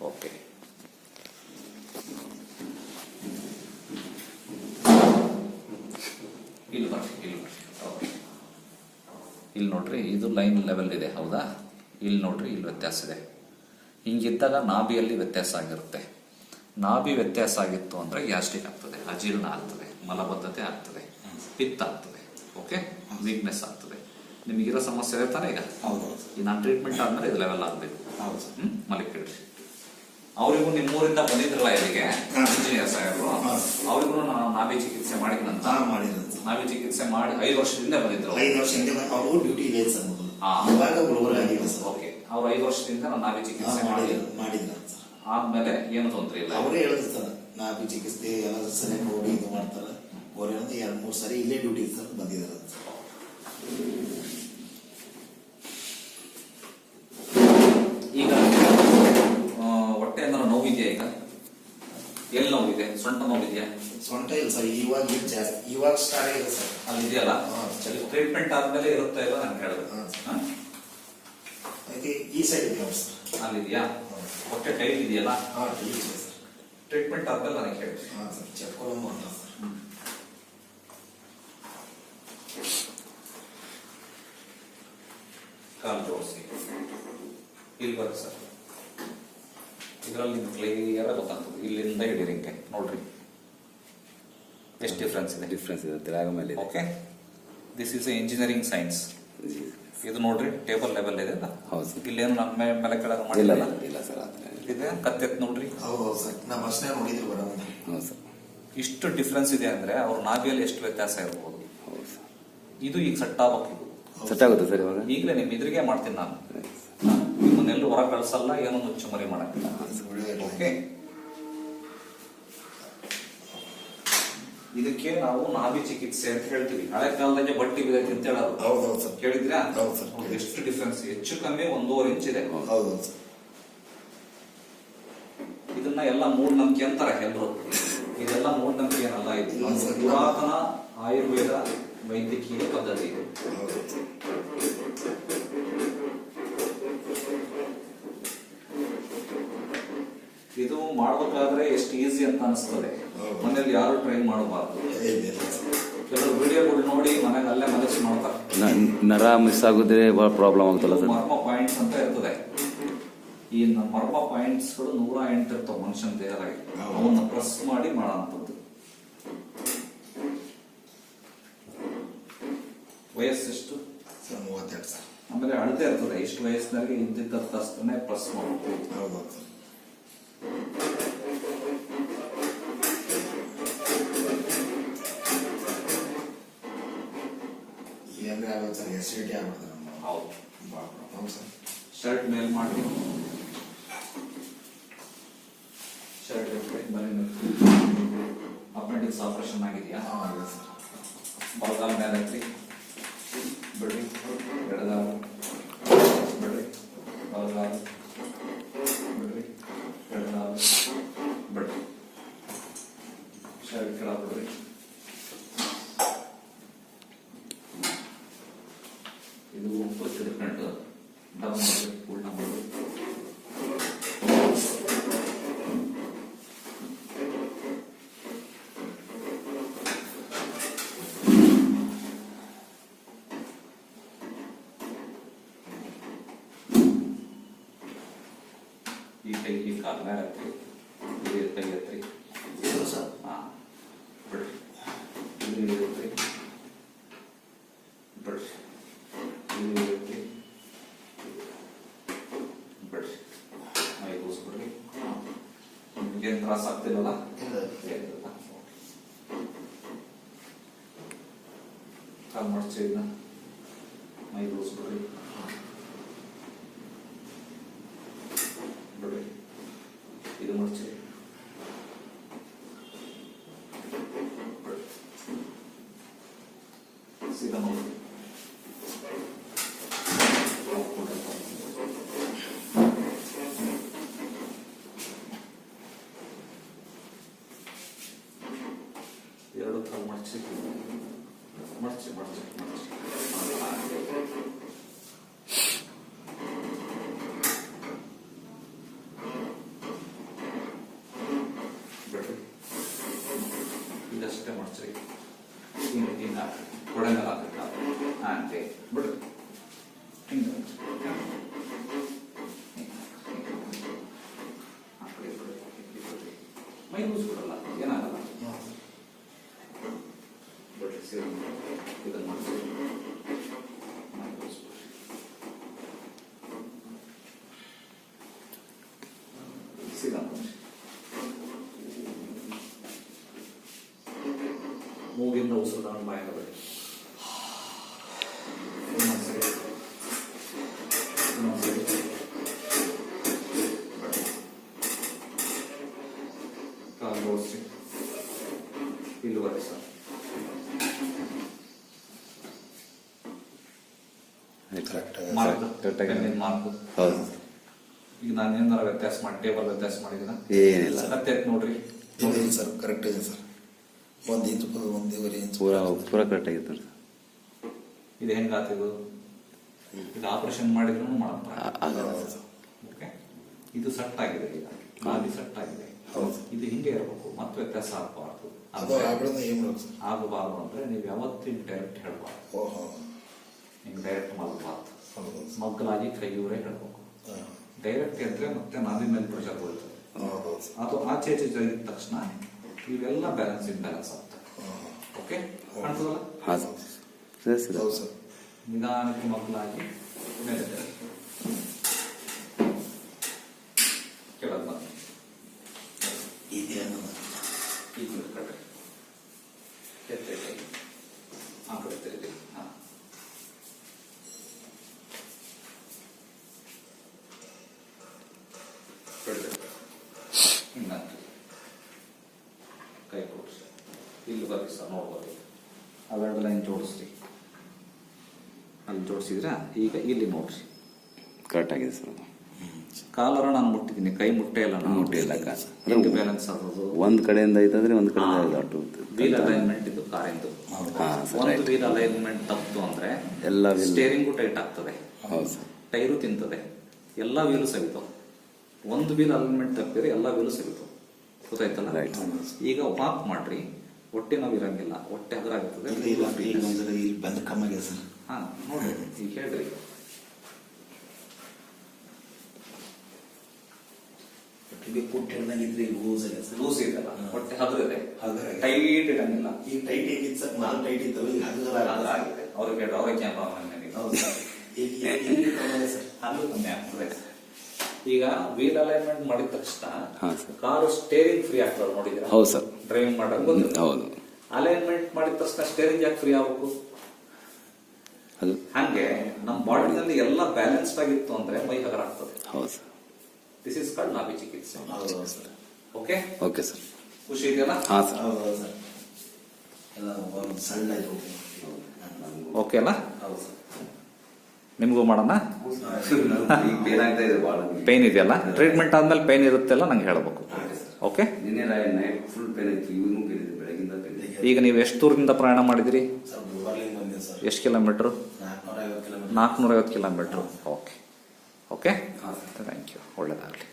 Okay. ಇಲ್ಲಿ ಬರ್ರಿ ಇಲ್ಲಿ ಬರ್ರಿ ಓಕೆ. ಇಲ್ಲಿ ನೋಡ್ರಿ ಇದು ಲೈನ್ ಲೆವೆಲ್ ಇದೆ ಹೌದಾ? ಇಲ್ಲಿ ನೋಡ್ರಿ ಇಲ್ಲಿ ವ್ಯತ್ಯಾಸ ಇದೆ. ಹಿಂಗಿದ್ದಾಗ ನಾಭಿಯಲ್ಲಿ ವ್ಯತ್ಯಾಸ ಆಗಿರುತ್ತೆ. ನಾಭಿ ವ್ಯತ್ಯಾಸ ಆಗಿತ್ತು ಅಂದ್ರೆ ಗ್ಯಾಸ್ಟ್ರಿಕ್ ಆಗ್ತದೆ ಅಜೀರ್ಣ ಆಗ್ತದೆ ಮಲಬದ್ಧತೆ ಆಗ್ತದೆ ಪಿತ್ತ ಆಗ್ತದೆ ಓಕೆ? ವೀಕ್ನೆಸ್ ಆಗ್ತದೆ. ನಿಮಗಿರೋ ಸಮಸ್ಯೆ ಇದೆ ತಾನೇ ಈಗ? ಹೌದು. ಈ ನಾನು ಟ್ರೀಟ್ಮೆಂಟ್ ಆದ್ಮೇಲೆ ಇದು ಲೆವೆಲ್ ಆಗಬೇಕು. ಹೌದು. ಸರ್ ಹ್ಮ್? ಮಲಿಕಿಡ್ರಿ ಅವರಿಗೂ ನಿಮ್ಮೂರಿಂದ ಬಂದಿದ್ರಲ್ಲ ಇಲ್ಲಿಗೆ. ಇಂಜಿನಿಯರ್ ಸಾಹೇಬರು. ಅವರಿಗೂ ನಾನು ನಾಭಿ ಚಿಕಿತ್ಸೆ ಮಾಡಿದ್ನಂತ. ನಾಭಿ ಚಿಕಿತ್ಸೆ ಮಾಡಿ ಐದು ವರ್ಷದಿಂದ ಬಂದಿದ್ರು. ಐದು ವರ್ಷದಿಂದ ಅವರು ಡ್ಯೂಟಿ ಇದೆ ಸರ್. ಇವಾಗ ಗುಲ್ಬರ್ಗ ಸರ್ ಓಕೆ. ಅವ್ರು ಐದು ವರ್ಷದಿಂದ ನಾನು ನಾಭಿ ಚಿಕಿತ್ಸೆ ಮಾಡಿ ಮಾಡಿದ್ರು ಮಾಡಿದ್ರು. ಆದ್ಮೇಲೆ ಏನು ತೊಂದರೆ ಇಲ್ಲ? ಅವರೇ ಹೇಳಿದ್ರು ಸರ್ ನಾಭಿ ಚಿಕಿತ್ಸೆ ಎಲ್ಲ ಸರಿ ಹೋಗಿ ಇದು ಮಾಡ್ತಾರೆ. ಅವ್ರು ಎರಡು ಮೂರು ಸರಿ ಇಲ್ಲೇ ಡ್ಯೂಟಿ ಸರ್ ಬಂದಿದ್ದಾರೆ ಸರ್ ಈಗ ಆ, ಹೊಟ್ಟೆ ಅಂದ್ರೆ ನೋವಿದೆಯಾ ಈಗ ಸೊಂಟ ನೋವು ಸೊಂಟ ಇಲ್ಲ ಸರ್ ಇವಾಗ ಜಾಸ್ತಿ. ಇವಾಗ ಸ್ಟಾರ್ಟ್ ಆಗಿದೆ ಸರ್. ಅಲ್ಲಿ ಇದೆಯಲ್ಲ? ಚಳಿ. ಟ್ರೀಟ್ಮೆಂಟ್ ಆದ್ಮೇಲೆ ಇರುತ್ತಾ ಇಲ್ಲ ನಾನು ಕೇಳಿದೆ? ಈ ಸೈಡ್ ಇದೆಯಾ ಸರ್. ಅಲ್ಲಿದೆಯಾ? ಹೊಟ್ಟೆ ಟೈಟ್ ಇದೆಯಲ್ಲ? ಹಾಂ ಈ ಇದೆ ಟ್ರೀಟ್ಮೆಂಟ್ ಆದ್ಮೇಲೆ ನನಗೆ ಹೇಳಿ. ಹಾಂ ಸರ್. ಚೆಕ್ಕೊಳ್ಳೋಣ ಅಂತ ಸರ್. ಕಾಲು ಜೋಡಿಸಿ ಇಲ್ಲಿ ಸರ್. ಇದರಲ್ಲಿ ನಿಮ್ಗೆ ಕ್ಲಿಯರ್ ಗೊತ್ತಾಗ್ತದೆ. ಇಲ್ಲಿಂದ ಹಿಡೀರಿ ಹಿಂಗೆ. ನೋಡ್ರಿ. ಎಷ್ಟು ಡಿಫ್ರೆನ್ಸ್ ಇದೆ? ಡಿಫ್ರೆನ್ಸ್ ಇದೆ ಮೇಲೆ ಇದೆ. Okay this is a engineering science ಇದು ನೋಡ್ರಿ ಟೇಬಲ್ ಲೆವೆಲ್ ಇದೆ ಅಲ್ಲ? ಹೌದು ಇಲ್ಲೇನು ನಮ್ಮ ಮೇಲೆ ಕೆಳಗೆ ಮಾಡಿಲ್ಲ? ಇಲ್ಲ ಸರ್. ಇದೆ? ಕತ್ತೆತ್ ನೋಡ್ರಿ. ಹೌದು ಸರ್ ನಾವು ಅಷ್ಟೇ ನೋಡಿದ್ರು ಬರೋದು ಹೌದು ಸರ್. ಇಷ್ಟು ಡಿಫ್ರೆನ್ಸ್ ಇದೆ ಅಂದ್ರೆ ಅವ್ರ ನಾಭಿಯಲ್ಲಿ ಎಷ್ಟು ವ್ಯತ್ಯಾಸ ಇರಬಹುದು ಹೌದು ಸರ್. ಇದು ಈಗ ಸೆಟ್ ಆಗ್ಬೇಕು ಇದು ಸೆಟ್ ಆಗುತ್ತೆ ಸರ್ ಇವಾಗ? ಈಗಲೇ ನಿಮ್ಮ ಇದ್ರಿಗೆ ಮಾಡ್ತೀನಿ ನಾನು. ನಿಮ್ಮನ್ನೆಲ್ಲೂ ಹೊರ ಕಳಿಸಲ್ಲ ಏನೋ ಮುಚ್ಚು ಮರಿ ಮಾಡಕ್ಕಿಲ್ಲ. ಓಕೆ. ಇದಕ್ಕೆ ನಾವು ನಾಭಿ ಚಿಕಿತ್ಸೆ ಅಂತ ಹೇಳ್ತೀವಿ. ಹಳೆ ಕಾಲದಲ್ಲಿ ಬಟ್ಟಿ ಬಿದ್ದೈತಿ ಅಂತ ಹೇಳೋದು. ಹೌದು ಹೌದು ಸರ್. ಕೇಳಿದ್ರಾ ಹೌದು ಸರ್. ಎಷ್ಟು ಡಿಫ್ರೆನ್ಸ್ ಹೆಚ್ಚು ಕಮ್ಮಿ ಒಂದೂವರೆ ಇಂಚ್ ಇದೆ. ಹೌದು ಹೌದು ಸರ್. ಇದನ್ನ ಎಲ್ಲ ಮೂಢನಂಬಿಕೆ ಅಂತಾರೆ ಎಲ್ಲರೂ. ಇದೆಲ್ಲ ಮೂಢನಂಬಿಕೆ ಏನಲ್ಲ ಇದು ಪುರಾತನ ಆಯುರ್ವೇದ ವೈದ್ಯಕೀಯ ಪದ್ಧತಿ ಇದು ಹೌದು ಇದು ಮಾಡ್ಬೇಕಾದ್ರೆ ಎಷ್ಟು ಈಸಿ ಅಂತ ಅನಿಸ್ತದೆ. ಮನೆಯಲ್ಲಿ ಮನೇಲಿ ಯಾರು ಟ್ರೈ ಮಾಡಬಾರ್ದು. ಕೆಲವರು ವಿಡಿಯೋಗಳು ನೋಡಿ ಮನೆಗೆ ಅಲ್ಲೇ ಮನಸ್ಸು ಮಾಡ್ತಾರೆ. ನರ ಮಿಸ್ ಆಗೋದ್ರೆ ಭಾಳ ಪ್ರಾಬ್ಲಮ್ ಆಗುತ್ತಲ್ಲ ಸರ್. ಮರ್ಮ ಪಾಯಿಂಟ್ಸ್ ಅಂತ ಇರ್ತದೆ. ಈ ಮರ್ಮ ಪಾಯಿಂಟ್ಸ್ಗಳು ನೂರ ಎಂಟು ಇರ್ತವೆ ಮನುಷ್ಯನ ದೇಹದಾಗಿ ಅವನ್ನ ಪ್ರೆಸ್ ಮಾಡಿ ಮಾಡೋಂಥದ್ದು ವಯಸ್ಸೆಷ್ಟು ಮೂವತ್ತೆರಡು ಸರ್ ಆಮೇಲೆ ಅಳತೆ ಇರ್ತದೆ. ಇಷ್ಟು ವಯಸ್ಸಿನಲ್ಲಿ ಇಂತಿದ್ದ ತಸ್ತನೇ ಪ್ರೆಸ್ ಮಾಡಬೇಕು ಆಗುತ್ತೆ ಸರ್ ಎಸಿಡಿಟಿ ಆಗ್ಬಿಡ್ತಾರೆ ನಮ್ಮ ಹೌದು ಭಾಳ ಹೌದು ಸರ್ ಶರ್ಟ್ ಮೇಲ್ ಮಾಡಿ ಶರ್ಟ್ ಬನ್ನಿ ಅಪೆಂಡಿಕ್ಸ್ ಆಪರೇಷನ್ ಆಗಿದೆಯಾ? ಹಾಂ ಆಗಿದೆ ಸರ್ ಬಲಗಾಲ ಮೇಲೆ ಎತ್ತಿ ಬಿಡ್ರಿ ಎಡಗಾಲ ಬಿಡ್ರಿ ಬಲಗಾಲ ಬಿಡ್ರಿ ಎಡಗಾಲ ಬಿಡ್ರಿ ಶರ್ಟ್ ಕೆಳ ಬಿಡ್ರಿ ಇದು ಫಸ್ಟ್ ಡಿಫ್ರೆಂಟ್ ಡಬ್ ಮಾಡ್ರಿ ಉಲ್ಟ ಮಾಡ್ರಿ ಈ ಕೈ ಈ ಕಾಲ ಮೇಲೆ ಎತ್ತಿ ಈ ಕೈ ಎತ್ತಿ ಇದು ಸರ್ ಹಾ ಬಿಡ್ರಿ ಇಲ್ಲಿ ಇರುತ್ತೆ ಬಿಡ್ರಿ ಇಲ್ಲಿ ಇರುತ್ತೆ ಬಿಡ್ರಿ ಮೈ ಕೂಸ್ಬಿಡ್ರಿ ನಿಮ್ಗೇನು ತ್ರಾಸ ಆಗ್ತಿಲ್ಲಲ್ಲ ಇಲ್ಲ ಏನಿಲ್ಲ ಕಾಲ್ ಮಾಡ್ಸಿ ಇದನ್ನ ಮೈ ಕೂಸ್ಬಿಡ್ರಿ ಮೈ ಕೊಡಲ್ಲ ಏನಾಗಲ್ಲ ಬಟ್ ಇದನ್ನು ಮಾಡಿಸಿ ಮೈ ಕರೆಕ್ಟ್ ಮಾರ್ಕ್ ಮಾರ್ಕ್ ಹೌದು ಈಗ ನಾನು ಏನಾರ ವ್ಯತ್ಯಾಸ ಮಾಡಿ ಟೇಬಲ್ ವ್ಯತ್ಯಾಸ ಮಾಡಿದಿನ ಏನಿಲ್ಲ. ಮತ್ತೆ ನೋಡ್ರಿ. ನೋಡಿ ಸರ್ ಕರೆಕ್ಟ್ ಇದೆ ಸರ್. ಒಂದು ಇಂಚು ಒಂದೂವರೆ ಇಂಚು ಪೂರ ಪೂರ ಕರೆಕ್ಟ್ ಆಗಿತ್ತು ಇದು ಹೆಂಗಾತಿದು ಇದು? ಆಪರೇಷನ್ ಮಾಡಿದ್ರು ಮಾಡಪ್ಪ. ಓಕೆ ಇದು ಸಟ್ ಆಗಿದೆ ಈಗ. ಸಟ್ ಆಗಿದೆ. ಹೌದು. ಇದು ಹಿಂಗೆ ಇರಬೇಕು. ಮತ್ತೆ ವ್ಯತ್ಯಾಸ ಆಗಬಾರ್ದು. ಆಗಬಾರ್ದು ಅಂದ್ರೆ ನೀವು ಯಾವತ್ತಿನ ಡೈರೆಕ್ಟ್ ಹೇಳ್ಬಾರ್ದು. ಓಹೋ ಹಿಂಗೆ ಡೈರೆಕ್ಟ್ ಮಲ್ಬಾರ್ದು ಮಗ್ಗಲಾಗಿ ಕೈಯೂರೇ ಹೇಳ್ಬೇಕು. ಡೈರೆಕ್ಟ್ ಅಂದ್ರೆ ಮತ್ತೆ ನಾವಿ ಮೇಲೆ ಪ್ರೆಷರ್ ಬೀಳ್ತದೆ. ಅದು ಆಚೆ ಈಚೆ ಜರುಗಿದ ತಕ್ಷಣ ಇವೆಲ್ಲ ಬ್ಯಾಲೆನ್ಸ್ ಇಂಬ್ಯಾಲೆನ್ಸ್ ಆಗ್ತದೆ ಆಗುತ್ತೆ. ಓಕೆ? ಕಾಣ್ತದಲ್ಲ? ಹಾಂ ಸರ್ ಸರಿ. ಸರಿ ಹೌದು ಸರ್. ನಿಧಾನಕ್ಕೆ ಮಗ್ಗಲಾಗಿ ಮೇಲೆ ಕೆಳಗೆ ಬಂದು ಇದೆ ಅನ್ನೋದು. ಈ ಕಡೆ ಕಡೆ ಎತ್ತೆ ಕೈ ಕೈ ಕೊಡಿಸಿ ಇಲ್ಲಿ ಬರ್ರಿ ಸರ್ ನೋಡ್ಬೋದು ಲೈನ್ ಜೋಡಿಸ್ರಿ ಅಲ್ಲಿ ಜೋಡಿಸಿದ್ರ ಈಗ ಇಲ್ಲಿ ನೋಡ್ರಿ ಕರೆಕ್ಟ್ ಆಗಿದೆ ಸರ್ ಅದು. ಕಾಲರ ನಾನು ಮುಟ್ಟಿದ್ದೀನಿ ಕೈ ಮುಟ್ಟೆ ಇಲ್ಲ ನಾನು ಮುಟ್ಟಿಲ್ಲ. ಹೆಂಗೆ ಬ್ಯಾಲೆನ್ಸ್ ಆಗೋದು ಒಂದ್ ಕಡೆಯಿಂದ ಐತಂದ್ರೆ ಒಂದ್ ಕಡೆ ಅಟ್ಟು ವೀಲ್ ಅಲೈನ್ಮೆಂಟ್ ಇದು ಕಾರಿಂದು ಒಂದು ವೀಲ್ ಅಲೈನ್ಮೆಂಟ್ ತಪ್ಪು ಅಂದ್ರೆ ಎಲ್ಲ ಸ್ಟೇರಿಂಗು ಟೈಟ್ ಆಗ್ತದೆ. ಹೌದು ಸರ್. ಟೈರು ತಿಂತದೆ. ಎಲ್ಲ ವೀಲು ಸವಿತು. ಒಂದು ವೀಲ್ ಅಲೈನ್ಮೆಂಟ್ ತಪ್ಪಿದ್ರೆ ಎಲ್ಲ ವೀಲು ಸವಿತು. ಗೊತ್ತಾಯ್ತಲ್ಲ. ಈಗ ವಾಕ್ ಮಾಡ್ರಿ. ಹೊಟ್ಟೆ ನಾವ್ ಇರಂಗಿಲ್ಲ. ಹೊಟ್ಟೆ ಇಲ್ಲಿ ಬಂದು ಕಮ್ಮಿ ಸರ್. ಹಾ ನೋಡಿ ಈಗ ಹೇಳ್ರಿ. ಒಟ್ಟಿಗೆ ಕುಟ್ಟು ಹಿಡ್ದಂಗಿದ್ರೆ ಈಗ ಲೂಸ್ ಇದೆ. ಸರ್ ಲೂಸ್ ಇದೆಲ್ಲ ಹೊಟ್ಟೆ ಹದರಿದೆ ಇದೆ ಹಗರ ಇದೆ. ಟೈಟ್ ಇರಂಗಿಲ್ಲ. ಈ ಟೈಟ್ ಹೇಗಿತ್ತು ಸರ್ ನಾಲ್ಕು ಟೈಟ್ ಇತ್ತು ಈಗ ಆಗಿದೆ ಅವ್ರಿಗೆ ಕಮ್ಮಿ ಸರ್. ಅಲ್ಲೂ ಕಮ್ಮಿ ಆಗ್ತದೆ. ಈಗ ವೀಲ್ ಅಲೈನ್ಮೆಂಟ್ ಮಾಡಿದ ತಕ್ಷಣ ಕಾರು ಸ್ಟೇರಿಂಗ್ ಫ್ರೀ ಆಗ್ತದೆ ನೋಡಿದ್ರೆ ಹೌದು ಸರ್. ಡ್ರೈವಿಂಗ್ ಮಾಡಕ್ ಬಂದಿಲ್ಲ ಹೌದು. ಅಲೈನ್ಮೆಂಟ್ ಮಾಡಿದ ತಕ್ಷಣ ಸ್ಟೇರಿಂಗ್ ಯಾಕೆ ಫ್ರೀ ಆಗ್ಬೇಕು? ಅದು ಹಂಗೆ ನಮ್ಮ ಬಾಡಿನಲ್ಲಿ ಎಲ್ಲ ಬ್ಯಾಲೆನ್ಸ್ಡ್ ಆಗಿತ್ತು ಅಂದ್ರೆ ಮೈ ಹಗರ ಆಗ್ತದೆ ಹೌದು ಸರ್. ದಿಸ್ ಇಸ್ ಕಾಲ್ಡ್ ನಾಭಿ ಚಿಕಿತ್ಸೆ ಹೌದು ಹೌದು ಸರ್. ಓಕೆ ಓಕೆ ಸರ್ ಖುಷಿ ಇದೆಯಲ್ಲ? ಹಾಂ ಸರ್. ಹೌದು ಹೌದು ಸರ್. ಎಲ್ಲ ಒಂದು ಸಣ್ಣ ಇದು. ಓಕೆ ಅಲ್ಲ? ಹೌದು ಸರ್. ನಿಮಗೂ ಮಾಡೋಣ? ಈಗ ಪೇನ್ ಇದೆಯಲ್ಲ? ಟ್ರೀಟ್ಮೆಂಟ್ ಆದ್ಮೇಲೆ ಪೇನ್ ಇರುತ್ತೆಲ್ಲ ನಂಗೆ ಹೇಳಬೇಕು. ಓಕೆ ನಿನ್ನೆ ನೈಟ್ ಫುಲ್ ಪೇನ್ ಇತ್ತು ಇವನು ಇದೆ ಬೆಳಗಿಂದ ಇದೆ. ಈಗ ನೀವು ಎಷ್ಟು ದೂರದಿಂದ ಪ್ರಯಾಣ ಮಾಡಿದಿರಿ? ಎಷ್ಟು ಕಿಲೋಮೀಟ್ರು? ನಾಲ್ಕನೂರ ಐವತ್ತು kilometre. ನಾಲ್ಕುನೂರೈವತ್ತು kilometre. Okay okay thank you ಒಳ್ಳೇದಾಗಲಿ.